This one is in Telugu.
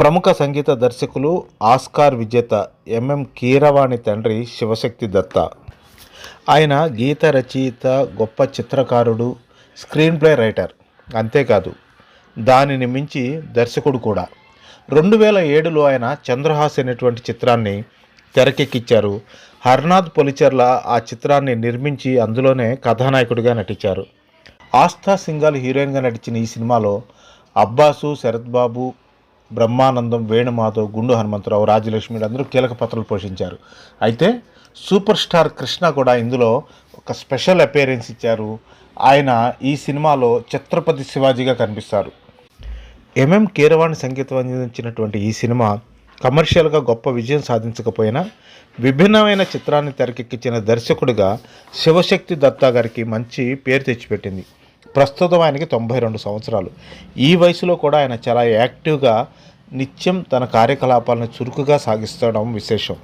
ప్రముఖ సంగీత దర్శకులు ఆస్కార్ విజేత ఎంఎం కీరవాణి తండ్రి శివశక్తి దత్త. ఆయన గీత రచయిత గొప్ప చిత్రకారుడు స్క్రీన్ ప్లే రైటర్. అంతేకాదు దానిని మించి దర్శకుడు కూడా. రెండు వేల ఏడులో ఆయన చంద్రహాస్ అనేటువంటి చిత్రాన్ని తెరకెక్కించారు హర్నాథ్ పొలిచర్ల ఆ చిత్రాన్ని నిర్మించి అందులోనే కథానాయకుడిగా నటించారు. ఆస్థా సింగాల్ హీరోయిన్గా నటించిన ఈ సినిమాలో అబ్బాసు శరత్ బాబు బ్రహ్మానందం వేణుమాధవ్ గుండు హనుమంతరావు రాజలక్ష్మి అందరూ కీలక పాత్రలు పోషించారు. అయితే సూపర్ స్టార్ కృష్ణ కూడా ఇందులో ఒక స్పెషల్ అపేరెన్స్ ఇచ్చారు. ఆయన ఈ సినిమాలో ఛత్రపతి శివాజీగా కనిపిస్తారు. ఎంఎం కీరవాణి సంగీతం అందించినటువంటి ఈ సినిమా కమర్షియల్గా గొప్ప విజయం సాధించకపోయినా విభిన్నమైన చిత్రాన్ని తెరకెక్కించిన దర్శకుడిగా శివశక్తి దత్తా గారికి మంచి పేరు తెచ్చిపెట్టింది. ప్రస్తుతం ఆయనకి తొంభై రెండు సంవత్సరాలు. ఈ వయసులో కూడా ఆయన చాలా యాక్టివ్గా నిత్యం తన కార్యకలాపాలను చురుకుగా సాగిస్తడం విశేషం.